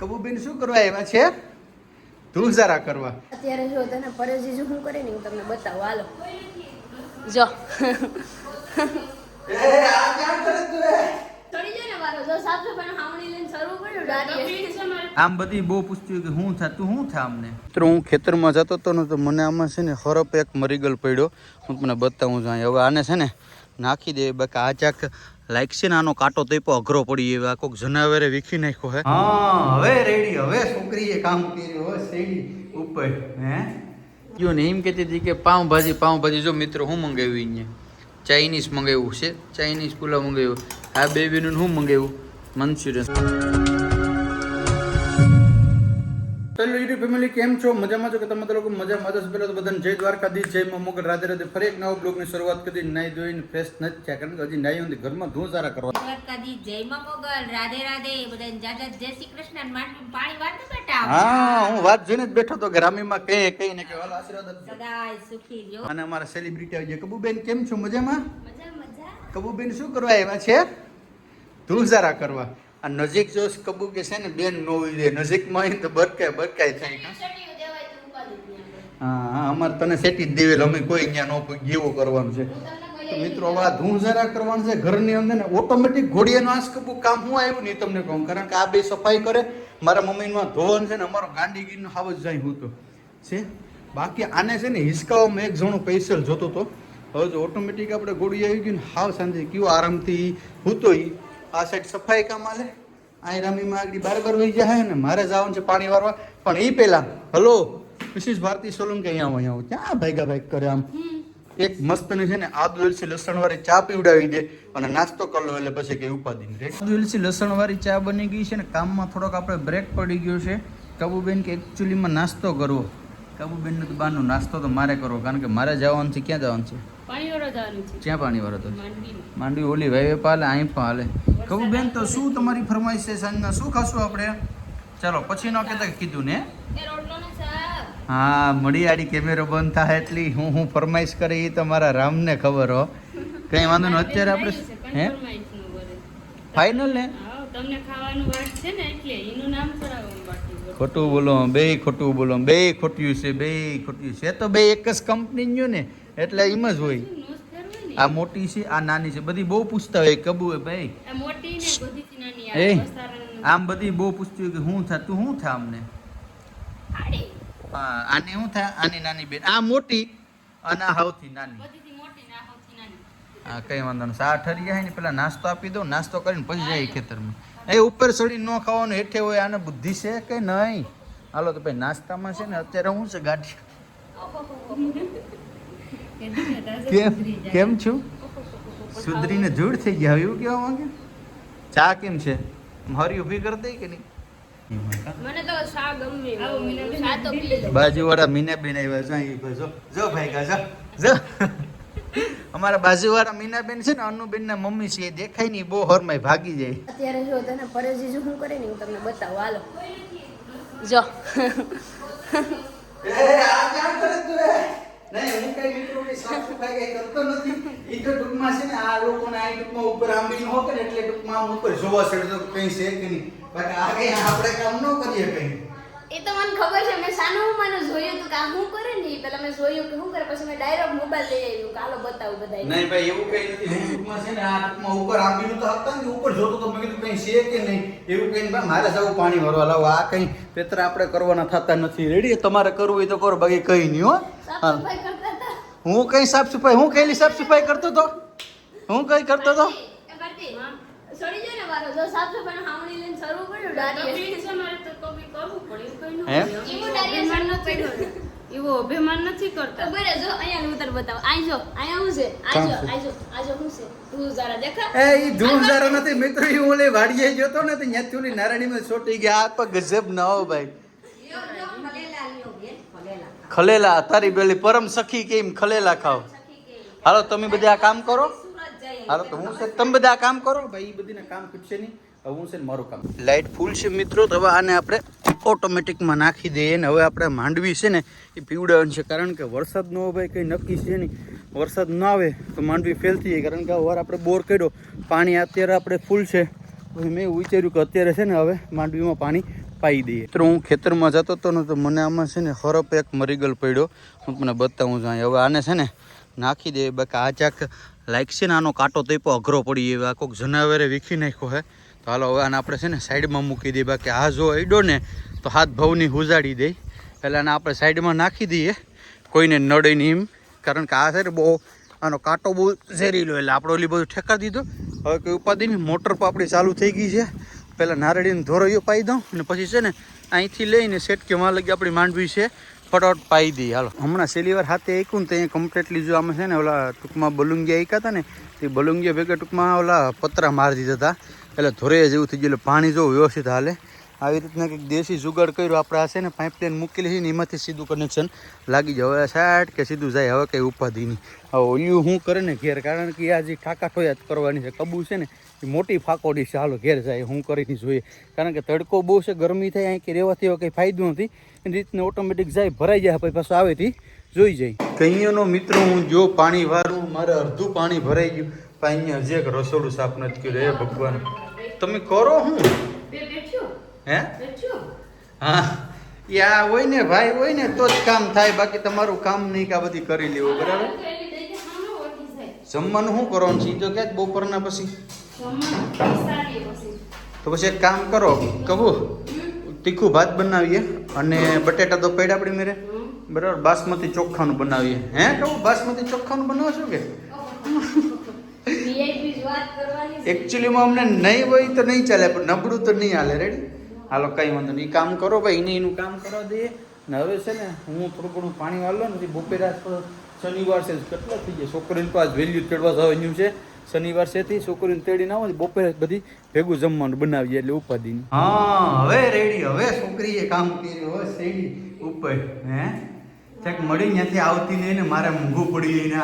કબુબેન શું કરવા આવ્યા છે? તું જરા કરવા. અત્યારે જો તને પરેજી જો શું કરે ને હું તમને બતાવું. હાલો. જો. ચડી જાય ને મારો જો સાફ સફાઈ હાવણી લઈને શરૂ કર્યું દાદીએ. આમ બધી બહુ પૂછતી કે હું થતું હું થા અમને મિત્રો હું ખેતરમાં જતો હતો ને તો મને આમાં છે ને હરપ એક મરીગલ પડ્યો. હું તમને બતાવું છું. હવે આને છે ને નાખી દે બાકી આ ચાક લાઈક છે ને આનો કાંટો તો પણ અઘરો પડી એવા કોઈક જનાવરે વીખી નાખ્યો હે. હા હવે રેડી હવે છોકરીએ કામ કર્યું હવે શેડી ઉપર હે? જો ને એમ કહેતી હતી કે પાઉંભાજી પાઉંભાજી જો મિત્રો હું મંગાવ્યું અહીંયા? ચાઇનીઝ મંગાવ્યું છે ચાઇનીઝ પુલાવ મંગાવ્યું. આ બેબીનું હું મંગાવ્યું? મંચુરિયન હેલો યુટ્યુબ ફેમિલી કેમ છો? મજામાં છો કે તમે લોકો મજામાં છો પહેલાં તો બધાને જય દ્વારકાધીશ જય મા મોગલ. રાધે રાધે ફરી એક નવો બ્લોગની શરૂઆત કરી. નાઈ ધોઈને ફ્રેશ નથી થયા. કારણ કે હજી નાઈ નથી. ઘરમાં ધૂળ સારા કરવા. દ્વારકાધી જય માં મોગલ. રાધે રાધે. બધાને જાજા જય શ્રી કૃષ્ણ પાણી વાત બેટા હા હું વાત જોઈને જ બેઠો તો ગ્રામીમાં કઈ કઈ ને કે વાલો આશીર્વાદ સદાય સુખી રહો અને અમારા સેલિબ્રિટી આવી ગયા. કબુબેન કેમ છો? મજામાં? મજા મજા. કબુબેન શું કરવા આવ્યા છે? ધૂળ સારા કરવા. આ નજીક જો કબુ કે છે ને બેન નો દે નજીકમાં હોય તો બરકાય બરકાય થાય. તો. હા હા અમારે તને સેટી જ દેવેલ. અમે કોઈ અહીંયા નો ગેવો કરવાનું છે. હું તો મિત્રો હવે આ ધૂળ જરા કરવાનું છે ઘરની અંદર ને ઓટોમેટિક ઘોડિયાનું આંસ કપું કામ હું આવ્યું નહીં તમને કહું. કારણ કે આ બે સફાઈ કરે. મારા મમ્મીનું ધોવાનું છે ને અમારો ગાંડીગીરનો હાવ જ જાય હું તો. છે? બાકી આને છે ને હિસકાઓમાં એક જણો પૈસલ જોતો તો. હવે જો ઓટોમેટિક આપણે ઘોડી આવી ગયું ને હાવ સાંજે કયો આરામથી હૂતો ઈ આ સાઈડ સફાઈ કામ આલે અહીં રમીમાં આગળ બાર વહી જાય ને મારે જવાનું છે પાણી વારવા. પણ એ પહેલા હલો, મિસિસ ભારતી સોલંકી અહીંયા અહીંયા આવું. ક્યાં ભાગ્યા ભાઈ કરે આમ? એક મસ્ત છે ને આદુ એલસી લસણ વાળી ચા પીવડાવી દે અને નાસ્તો કરી લો એટલે પછી કઈ ઉપાધિ નહીં આદુ એલસી લસણ વાળી ચા બની ગઈ છે ને કામમાં થોડોક આપણે બ્રેક પડી ગયો છે. કાબુબેન કે એકચ્યુઅલીમાં નાસ્તો કરવો. કાબુબેનને તો બહારનો નાસ્તો તો મારે કરવો, કારણ કે મારે જવાનું છે, ક્યાં જવાનું છે? ક્યાં પાણી વાળો માંડવી ઓલી વાવે પાલે અહીં પણ હાલે. બેન તો શું તમારી ફરમાઈશ છે સાંજના? શું ખાશું આપણે? ચાલો પછી ન કહેતા કીધું ને? હા મળી મડિયાળી કેમેરો બંધ થાય એટલી હું હું ફરમાઈશ કરી એ તો મારા રામને ખબર હો. કઈ વાંધો નહીં અત્યારે આપણે હે? ફાઇનલ ને. ખોટું બોલો બે ખોટું બોલો બે ખોટ્યું છે બે ખોટ્યું છે. તો બે એક જ કંપની ને. એટલે એમ જ હોય. આ મોટી છે આ નાની છે. બધી બહુ પૂછતા હોય કબુ ભાઈ. એ આમ બધી બહુ પૂછતી હોય કે શું તું શું થાય અમને. હા આની શું થાય આની નાની બેન. આ મોટી અને આ સૌથી નાની. હા કઈ વાંધો નહીં. સા ઠરી જાય ને પેલા નાસ્તો આપી દો નાસ્તો કરીને પછી જાય ખેતરમાં. એ ઉપર ચડી ન ખાવાનું હેઠે હોય આને બુદ્ધિ છે કે નહીં? હાલો તો ભાઈ નાસ્તામાં છે ને અત્યારે હું છે ગાંઠી કેમ? કેમ છું? સુધરીને જૂડ થઈ ગયા એવું કેવા માંગે? ચા કેમ છે? હરી ઊભી કરી દઈ કે નહીં? મને તો શા ગમે. શા તો પી લો. બાજુવાળા મીનાબેન આવ્યા છે અહીં જો જો ભાઈ કા જો જો. અમારા બાજુવાળા મીનાબેન છે ને અનુબેન ના મમ્મી છે એ દેખાય નહીં બહુ હરમાય ભાગી જાય. અત્યારે જો તને પરેજી જો શું કરે ને હું તમને બતાવું. હાલો. જો. નહીં હું કઈ મિત્રો કે સાફ સફાઈ કઈ કરતો નથી. તો ટૂંકમાં છે ને આ લોકોને આ ટૂંકમાં ઉપર આંબી ન હોય ને એટલે ટૂંકમાં આમ ઉપર જોવા છે તો કઈ છે કે નહીં. બાકી આ કઈ આપણે કામ ન કરીએ કઈ. એ તો મને ખબર છે મેં સાનું મને જોયું હતું કે આ કરે ને પેલા મેં જોયું કે શું કરે પછી મેં ડાયરેક્ટ મોબાઈલ લઈ આવ્યું કે હાલો બતાવું બધાય નહીં ભાઈ એવું કઈ નથી હું ટૂંકમાં છે ને આ ટૂંકમાં ઉપર આંબીનું તો હતા ને ઉપર જોતો તો મેં કીધું કઈ છે કે નહીં? એવું કઈ ભાઈ મારે જવું પાણી ભરવા લાવો. આ કઈ પેતરા આપણે કરવાના થતા નથી. રેડી તમારે કરવું હોય તો કરો બાકી કઈ નહીં હો. હા. હું કઈ સાફ સફાઈ હું કઈલી સાફ સફાઈ કરતો તો? હું કઈ કરતો તો. હે? એવું અભિમાન નથી કરતા. ખબર છે, જો અહીંયા હું તને બતાવું. આઈ જો અહીંયા શું છે? આજો. આજો આજો શું છે? તું જરા દેખા. એ ઈ ધૂળ જારો નથી. મિત્રો ઈ ઓલે વાડીએ જોતો ને તો ન્યાથી ઓલી નારાયણીમાં છોટી ગયા. આ તો ગજબ ના હો ભાઈ. ખલેલા તારી બેલી પરમ સખી કેમ ખલેલા ખાવ? હાલો તમે બધા આ કામ કરો? હાલો તો હું તમે બધા આ કામ કરો? ભાઈ એ બધીને કામ ખૂટશે નહીં. હવે હું છે મારું કામ. લાઇટ ફૂલ છે મિત્રો તો હવે આને આપણે ઓટોમેટિકમાં નાખી દઈએ ને હવે આપણે માંડવી છે ને એ પીવડાવવાની છે. કારણ કે વરસાદ ન હોય ભાઈ કંઈ નક્કી છે નહીં. વરસાદ ન આવે તો માંડવી ફેલ થઈ જાય. કારણ કે વાર આપણે બોર કર્યો પાણી અત્યારે આપણે ફૂલ છે. મેં એવું વિચાર્યું કે અત્યારે છે ને હવે માંડવીમાં પાણી પાઈ દઈએ તો હું ખેતરમાં જતો હતો ને તો મને આમાં છે ને હરપ એક મરીગલ પડ્યો. હું તમને બતાવું છું હવે આને છે ને નાખી દે. બાકી આ ચાક લાગશે ને, આનો કાંટો તઈપો અઘરો પડી એવો આ કોઈક જનાવરે વીખી નાખ્યો હે. તો હાલો, હવે આને આપણે છે ને સાઈડમાં મૂકી દઈએ. બાકી આ જો અડ્યો ને, તો હાથ ભવની હુજાડી દે. એટલે આને આપણે સાઈડમાં નાખી દઈએ. કોઈને નડે નહીં એમ. કારણ કે આ છે ને બહુ, આનો કાંટો બહુ ઝેરીલો. એટલે આપણે ઓલી બધું ઠેકાવી દીધું. હવે કોઈ ઉપાધિ નહીં. મોટર પણ આપણી ચાલુ થઈ ગઈ છે. પહેલાં નારળીને ધોરૈયો પાઈ દઉં અને પછી છે ને અહીંથી લઈને સેટકે માં લગી આપણી માંડવી છે. ફટોફટ પાઈ દઈએ, હાલો. હમણાં છેલ્લી વાર હાથે એકું ને તો અહીંયા કમ્પ્લીટલી જો આમાં છે ને ઓલા ટૂંકમાં બલુંગિયા એકા હતા ને, તે બલુંગિયા ભેગા ટૂંકમાં ઓલા પતરા મારી દીધા હતા એટલે ધોરે જેવું થઈ ગયું, એટલે પાણી જો વ્યવસ્થિત હાલે. આવી રીતના કંઈક દેશી જુગાડ કર્યો આપણે આ છે ને, પાઇપલાઇન મૂકેલી છે ને, એમાંથી સીધું કનેક્શન લાગી જાય. હવે સાઠ કે સીધું જાય, હવે કંઈ ઉપાધિ નહીં. હવે ઓલિયું શું કરે ને ઘેર, કારણ કે આ જે ઠાકા ઠોયા જ કરવાની છે, કબૂ છે ને, એ મોટી ફાકોડી છે, હાલો ઘેર જાય, હું કરીને જોઈએ. કારણ કે તડકો બહુ છે, ગરમી થાય અહીં કે રહેવાથી હવે કંઈ ફાયદો નથી. એની રીતને ઓટોમેટિક જાય, ભરાઈ જાય, પછી પાછું આવેથી જોઈ જાય. કઈયાનો મિત્ર, હું જો પાણી વારું, મારે અડધું પાણી ભરાઈ ગયું. પણ અહીંયા હજી એક રસોડું સાફ નથી કર્યું. હે ભગવાન. તમે કરો હું? હે? હા. યા હોય ને ભાઈ હોય ને તો જ કામ થાય. બાકી તમારું કામ નહીં કે આ બધી કરી લેવું બરાબર? જમવાનું શું કરવાનું છે? તો ક્યાં બપોરના પછી. તો પછી એક કામ કરો કહું. તીખું ભાત બનાવીએ અને બટેટા તો પડ્યા આપણી મેરે. બરાબર? બાસમતી ચોખાનું બનાવીએ. હે કહું? બાસમતી ચોખાનું બનાવો છો કે. એકચ્યુઅલીમાં અમને નહીં હોય તો નહીં ચાલે પણ નબળું તો નહીં હાલે. રેડી હાલો કંઈ વાંધો નહીં. કામ કરો ભાઈ એને એનું કામ કરવા દઈએ. ને હવે છે ને હું થોડું ઘણું પાણી વાળો ને બપોરે શનિવાર છે કેટલા થઈ જાય છોકરીને પાસ વેલ્યુ તેડવા જવાનું છે. શનિવાર છે તે છોકરીને તેડી ના હોય બપોરે બધી ભેગું જમવાનું બનાવીએ એટલે ઉપાધિ હા હવે રેડી હવે છોકરીએ કામ કર્યું હવે શેડી ઉપર હે? ચેક મળી ત્યાંથી આવતી નહીં ને મારે મૂંઘું પડી ગઈ ને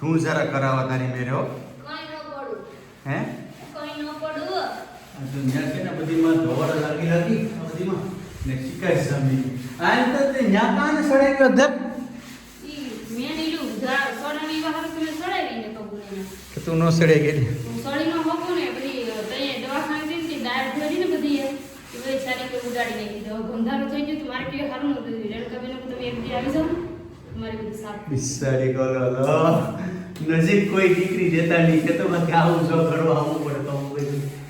તું જરા કરાવવા તારી મેરે હો કંઈ ન પડું હે કંઈ ન પડું આ તો છે ને બધીમાં ધોવાડા લાગી લાગી આ બધીમાં. ને શિકાય સામી આ એમ તો તે ન્યા કાને સડાઈ ગયો ધપ ઈ મેં નીલું ઝાડ સડાની બહાર તમે સડાવીને કબૂને કે તું નો સડે ગઈ સડી નો હોકો ને બધી તઈએ દવાખાને જઈને તે દાળ ભરી ને બધી એ એ બધી સારી કે ઉડાડી નાખી દો ગંધારું થઈ ગયું તો મારે કે હારું નું રેણકાબેન તમે એક દી આવી જાવ ને તમારી બધી સાફ બિસારી નજીક કોઈ દીકરી જતા નહીં. કે તો બાકી આવું જો ઘરો આવવું પડે.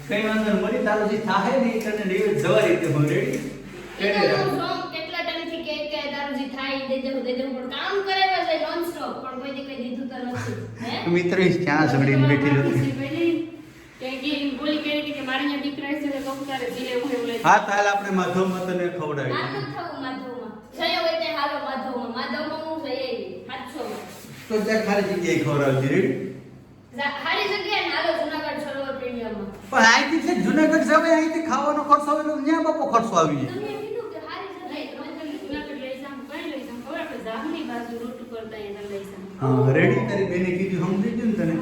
કઈ વાંધો નહીં મરી તારું જે થાય નહીં તને નહીં જવા રીતે હું રેડી એ તો હું જોઉં કેટલા કે કે તારું જે થાય ઈ દઈ દેવું પણ કામ કરે છે નોન સ્ટોપ પણ કોઈ દી દીધું તો નથી હે મિત્ર ક્યાં ઝઘડીને બેઠી હતી કે કે બોલી કે કે મારે અહીંયા દીકરા છે તો કહું તારે ધીરે હું એવું લઈ હા તાલ આપણે માધવ મતને ખવડાવી તે ત્યાં ખાલી જગ્યાએ ખવડાવતી રેડી ખાલી જગ્યાએ હાલો જુનાગઢ સરોવર પ્રીમિયમમાં પણ અહીંથી છે જવાય અહીંથી ખાવાનો ખર્ચો આવે ત્યાં બાપો ખર્ચો આવી જાય. રેડી બેને કીધું સમજી ગયું ને તને?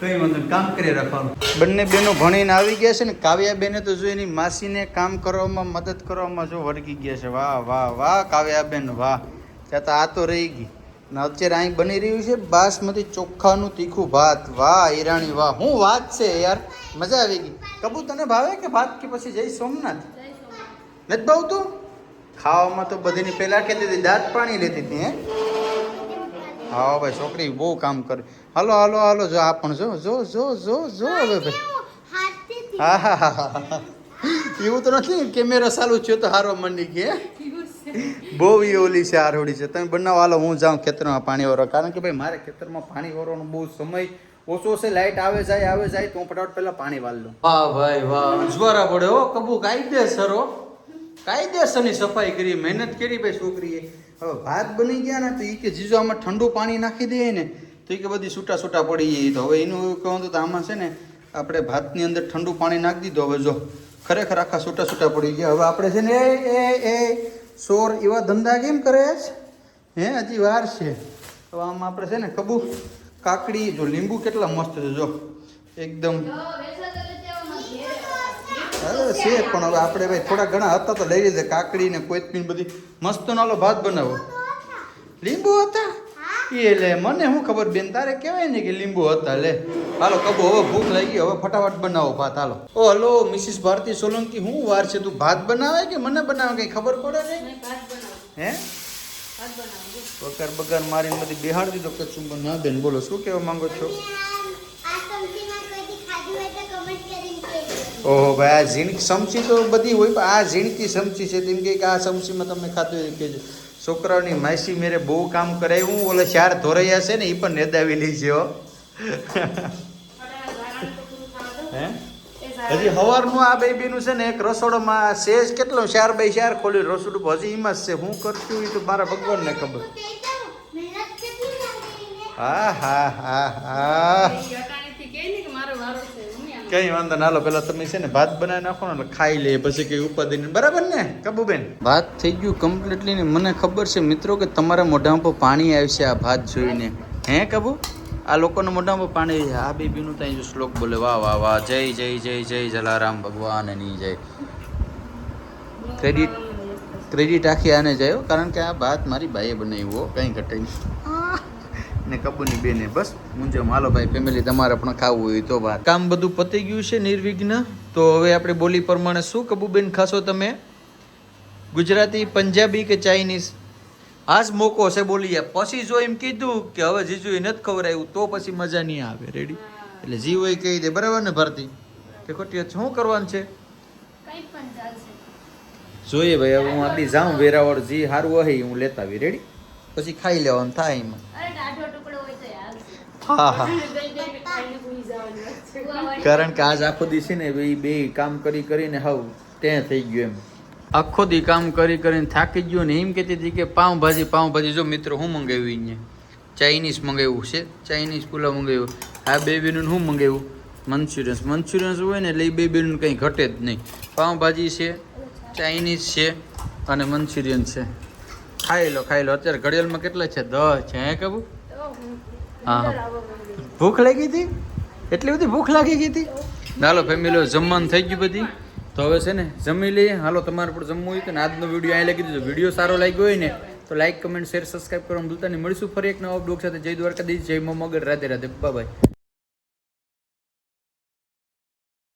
કઈ વાંધો કામ કરી રાખવાનું. બંને બેનો ભણીને આવી ગયા છે ને કાવ્યા બેને તો જો એની માસીને કામ કરવામાં મદદ કરવામાં જો વળગી ગયા છે. વાહ વાહ વાહ કાવ્યા બેન વાહ. ત્યાં તો આ તો રહી ગઈ. ને અત્યારે અહીં બની રહ્યું છે બાસમતી ચોખ્ખાનું તીખું ભાત. વાહ ઈરાણી વાહ. હું વાત છે યાર. મજા આવી ગઈ. કબુ તને ભાવે કે ભાત કે પછી જય સોમનાથ? નથી ભાવતું? ખાવામાં તો બધીની પહેલા કહેતી હતી દાંત પાણી લેતી હતી હે? હા ભાઈ છોકરી બહુ કામ કરે. હાલો હાલો હાલો જો આ પણ જો જો જો જો જો હવે ભાઈ. હા હા હા એવું તો નથી કેમેરો ચાલુ થયો તો હારો મંડી કે બહુ ઓલી છે આરોડી છે. તમે બનાવો હાલો હું જાઉં ખેતરમાં પાણી વાળવા. કારણ કે ભાઈ મારે ખેતરમાં પાણી વાળવાનો બહુ સમય ઓછો છે લાઈટ આવે જાય આવે જાય તો હું ફટાફટ પહેલા પાણી વાળ લઉં. વાહ ભાઈ વાહ. અજવારા પડે હો કબુ કાયદેસર હો. કાયદેસરની સફાઈ કરી મહેનત કરી ભાઈ છોકરીએ. હવે ભાત બની ગયા ને તો એ કે જીજો આમાં ઠંડુ પાણી નાખી દઈએ ને તો એ કે બધી છૂટા છૂટા પડી જાય. તો હવે એનું કહું તો આમાં છે ને આપણે ભાતની અંદર ઠંડુ પાણી નાખી દીધું. હવે જો ખરેખર આખા છૂટા છૂટા પડી ગયા. હવે આપણે છે ને એ એ એ સોર એવા ધંધા કેમ કરે છે? હે, હજી વાર છે. તો આમાં આપણે છે ને કબૂ કાકડી, જો લીંબુ કેટલા મસ્ત છે, જો. એકદમ. છે પણ હવે આપણે ભાઈ થોડા ઘણા હતા તો લઈ લીધે. કાકડી ને કોથમીર બધી. મસ્ત નાલો ભાત બનાવો. લીંબુ હતા? એ લે મને શું ખબર બેન તારે કહેવાય ને કે લીંબુ હતા લે. હાલો કબો હવે ભૂખ લાગી હવે ફટાફટ બનાવો ભાત હાલો. ઓ હલો મિસિસ ભારતી સોલંકી હું વાર છે તું ભાત બનાવે કે મને બનાવે? કઈ ખબર પડે નહીં? હે? બગાર બકર મારીને બધી બિહાર દીધો કે ચુંબન ના બેન બોલો શું કહેવા માંગો છો? ઓહો ભાઈ આ ઝીણ સમસી તો બધી હોય પણ આ ઝીણકી સમસી છે તેમ કે આ સમસીમાં તમે ખાતું કેજો કે છોકરાઓની માસી મેરે બહુ કામ કરાવ્યું ઓલે ચાર ધોરૈયા છે ને એ પણ નેદાવી લીધો હજી હવારનું આ બેબીનું છે ને એક રસોડામાં સેજ કેટલો ચાર બાય ચાર ખોલ્યું રસોડું હજી એમાં જ છે. હું કરતું એ તો મારા ભગવાનને ખબર. હા હા હા હા એ અટાણેથી કહે ને કે મારો વારો છે હું આમ કઈ વાંધો ના. લો પેલા તમે છે ને ભાત બનાવી નાખો ને ખાઈ લે, પછી કઈ ઉપાધિ નહીં. બરાબર ને, કબુબેન? ભાત થઈ ગયું કમ્પ્લીટલી ને. મને ખબર છે મિત્રો કે તમારા મોઢા પર પાણી આવશે આ ભાત જોઈને. હે, કબુ? આ લોકોના મોઢામાં પાણી. આ બેબીનું ત્યાં જો શ્લોક બોલે, વાહ વાહ વાહ, જય જય જય જય, જલારામ ભગવાનની જય. ક્રેડિટ ક્રેડિટ આખી આને જાય કારણ કે આ ભાત મારી બાઈએ બનાવ્યો કંઈ ઘટે નહીં. ને કબૂની બેને બસ. મુંજો હાલો ભાઈ ફેમિલી તમારે પણ ખાવું હોય તો ભાત કામ બધું પતી ગયું છે નિર્વિઘ્ન. તો હવે આપણે બોલી પ્રમાણે શું? કબૂબેન ખાશો તમે? ગુજરાતી પંજાબી કે ચાઇનીઝ? આજ મોકો છે બોલીએ. પછી જો એમ કીધું કે હવે જીજુ નથી ખવડાવ્યું તો પછી મજા નહીં આવે. રેડી એટલે જી હોય કહી દે. બરાબર ને ભારતી? કે ખોટી શું કરવાનું છે? જોઈએ ભાઈ હવે હું આપી જાઉં વેરાવળ જી સારું હોય હું લેતા આવી રેડી પછી ખાઈ લેવાનું થાય એમાં. હા હા. કારણ કે આજ આખો દી છે ને એ બે કામ કરી કરીને હાવ ત્યાં થઈ ગયું એમ. આખો દી કામ કરી કરીને થાકી ગયો ને એમ કહેતી હતી કે પાઉંભાજી પાઉંભાજી જો મિત્રો હું મંગાવ્યું અહીંયા? ચાઇનીઝ મંગાવ્યું છે. ચાઇનીઝ પુલાવ મંગાવ્યું. આ બે બેનું હું મંગાવ્યું? મંચુરિયન્સ મંચુરિયન્સ હોય ને એટલે એ બે બેનું કંઈ ઘટે જ નહીં. પાઉંભાજી છે ચાઇનીઝ છે અને મંચુરિયન છે. ખાઈ લો ખાઈ લો. અત્યારે ઘડિયાળમાં કેટલા છે? દસ છે હે કબુ? તો હું ભૂખ લાગી હતી? એટલી બધી ભૂખ લાગી ગઈ હતી? હાલો ફેમિલી જમવાનું થઈ ગયું બધી. તો હવે છે ને, જમી લઈએ. હાલો, તમારે પણ જમવું હોય તો આજનો વીડિયો અહીં લાગી દીધો વીડિયો સારો લાગ્યો હોય ને, તો લાઈક કમેન્ટ શેર સબસ્ક્રાઈબ કરવાનું ભૂલતા નહીં. મળીશું ફરી એક નવા બ્લોગ સાથે. જય દ્વારકાધીશ, જય મગર રાધે રાધે. બાય